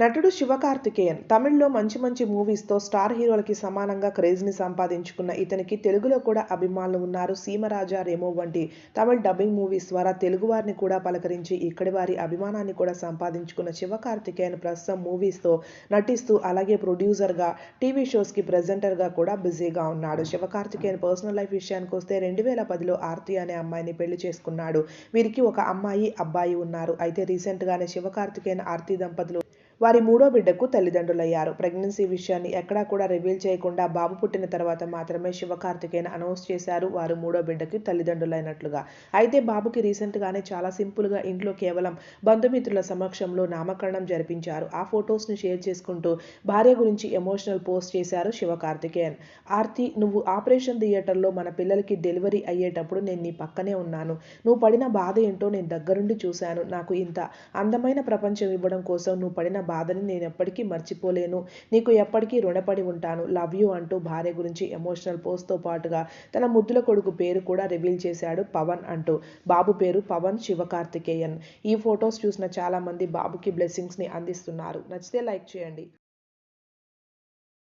నటుడు శివకార్తికేయన్ తమిళ్ళో మంచి మంచి మూవీస్తో స్టార్ హీరోలకి సమానంగా క్రేజ్ని సంపాదించుకున్న ఇతనికి తెలుగులో కూడా అభిమానులు ఉన్నారు. సీమరాజా రేమో వంటి తమిళ్ డబ్బింగ్ మూవీస్ ద్వారా తెలుగువారిని కూడా పలకరించి ఇక్కడి వారి అభిమానాన్ని కూడా సంపాదించుకున్న శివకార్తికేయన్ ప్రస్తుతం మూవీస్తో నటిస్తూ అలాగే ప్రొడ్యూసర్గా టీవీ షోస్కి ప్రజెంటర్గా కూడా బిజీగా ఉన్నాడు. శివకార్తికేయన్ పర్సనల్ లైఫ్ విషయానికి వస్తే రెండు వేల పదిలో ఆర్తి అనే అమ్మాయిని పెళ్ళి చేసుకున్నాడు. వీరికి ఒక అమ్మాయి అబ్బాయి ఉన్నారు. అయితే రీసెంట్గానే శివకార్తికేయన్ ఆర్తి దంపతులు వారి మూడో బిడ్డకు తల్లిదండ్రులయ్యారు. ప్రెగ్నెన్సీ విషయాన్ని ఎక్కడా కూడా రివీల్ చేయకుండా బాబు పుట్టిన తర్వాత మాత్రమే శివకార్తికేయన్ అనౌన్స్ చేశారు. వారు మూడో బిడ్డకి తల్లిదండ్రులైనట్లుగా. అయితే బాబుకి రీసెంట్గానే చాలా సింపుల్గా ఇంట్లో కేవలం బంధుమిత్రుల సమక్షంలో నామకరణం జరిపించారు. ఆ ఫొటోస్ని షేర్ చేసుకుంటూ భార్య గురించి ఎమోషనల్ పోస్ట్ చేశారు శివకార్తికేయన్. ఆర్తి నువ్వు ఆపరేషన్ థియేటర్లో మన పిల్లలకి డెలివరీ అయ్యేటప్పుడు నేను నీ పక్కనే ఉన్నాను. నువ్వు పడిన బాధ ఏంటో నేను దగ్గరుండి చూశాను. నాకు ఇంత అందమైన ప్రపంచం ఇవ్వడం కోసం నువ్వు పడిన బాధని నేను ఎప్పటికీ మర్చిపోలేను. నీకు ఎప్పటికీ రుణపడి ఉంటాను. లవ్ యూ అంటూ భార్య గురించి ఎమోషనల్ పోస్ట్తో పాటుగా తన ముద్దుల కొడుకు పేరు కూడా రివీల్ చేశాడు పవన్ అంటూ. బాబు పేరు పవన్ శివకార్తికేయన్. ఈ ఫొటోస్ చూసిన చాలా మంది బాబుకి బ్లెస్సింగ్స్ని అందిస్తున్నారు. నచ్చితే లైక్ చేయండి.